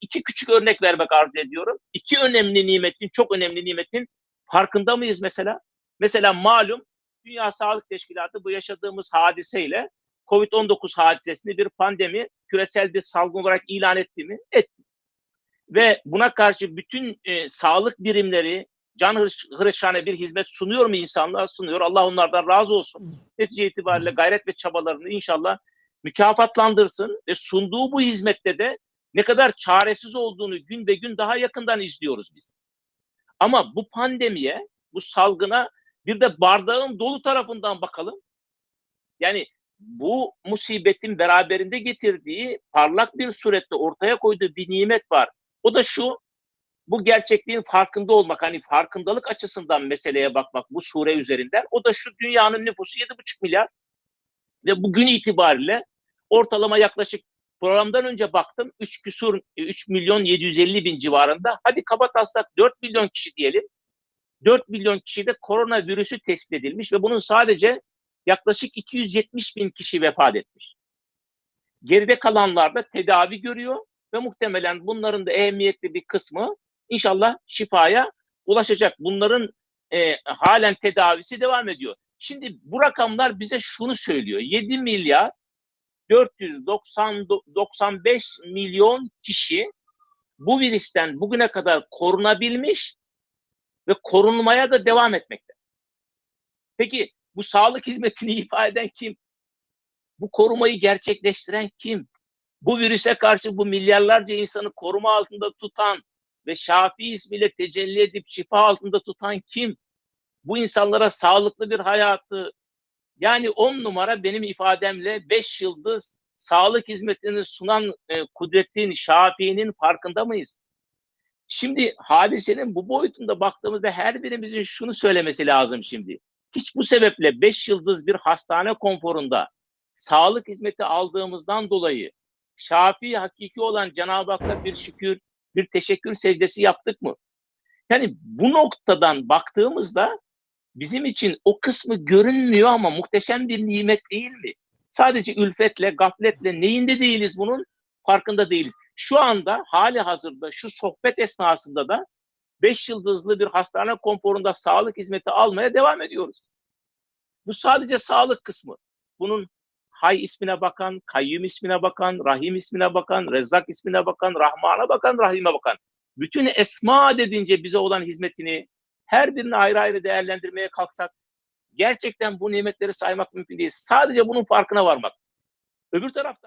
iki küçük örnek vermek arzu ediyorum. İki önemli nimetin, çok önemli nimetin farkında mıyız mesela? Mesela malum Dünya Sağlık Teşkilatı bu yaşadığımız hadiseyle COVID-19 hadisesini bir pandemi, küresel bir salgın olarak ilan etti mi? Etti. Ve buna karşı bütün e, sağlık birimleri can hırışhane bir hizmet sunuyor mu insanlar? Sunuyor. Allah onlardan razı olsun. Netice itibariyle gayret ve çabalarını inşallah mükafatlandırsın ve sunduğu bu hizmette de ne kadar çaresiz olduğunu gün be gün daha yakından izliyoruz biz. Ama bu pandemiye, bu salgına bir de bardağın dolu tarafından bakalım. Yani bu musibetin beraberinde getirdiği parlak bir surette ortaya koyduğu bir nimet var. O da şu, bu gerçekliğin farkında olmak, hani farkındalık açısından meseleye bakmak bu sure üzerinden. O da şu dünyanın nüfusu 7,5 milyar ve bugün itibariyle ortalama yaklaşık programdan önce baktım 3 küsur 3 milyon 750 bin civarında. Hadi kaba taslak 4 milyon kişi diyelim. 4 milyon kişide koronavirüsü tespit edilmiş ve bunun sadece yaklaşık 270 bin kişi vefat etmiş. Geride kalanlar da tedavi görüyor ve muhtemelen bunların da ehemmiyetli bir kısmı inşallah şifaya ulaşacak. Bunların e, halen tedavisi devam ediyor. Şimdi bu rakamlar bize şunu söylüyor. 7 milyar 495 milyon kişi bu virüsten bugüne kadar korunabilmiş ve korunmaya da devam etmekte. Peki bu sağlık hizmetini ifade eden kim? Bu korumayı gerçekleştiren kim? Bu virüse karşı bu milyarlarca insanı koruma altında tutan ve Şafi ismiyle tecelli edip şifa altında tutan kim? Bu insanlara sağlıklı bir hayatı, yani on numara benim ifademle beş yıldız sağlık hizmetini sunan e, kudretin, Şafii'nin farkında mıyız? Şimdi hadisenin bu boyutunda baktığımızda her birimizin şunu söylemesi lazım şimdi. Hiç bu sebeple beş yıldız bir hastane konforunda sağlık hizmeti aldığımızdan dolayı Şafii hakiki olan Cenab-ı Hak'la bir şükür, bir teşekkür secdesi yaptık mı? Yani bu noktadan baktığımızda bizim için o kısmı görünmüyor ama muhteşem bir nimet değil mi? Sadece ülfetle, gafletle neyinde değiliz bunun? Farkında değiliz. Şu anda hali hazırda şu sohbet esnasında da beş yıldızlı bir hastane konforunda sağlık hizmeti almaya devam ediyoruz. Bu sadece sağlık kısmı. Bunun Hay ismine bakan, Kayyum ismine bakan, Rahim ismine bakan, Rezzak ismine bakan, Rahman'a bakan, Rahim'e bakan. Bütün esma dedince bize olan hizmetini her birini ayrı ayrı değerlendirmeye kalksak gerçekten bu nimetleri saymak mümkün değil. Sadece bunun farkına varmak. Öbür tarafta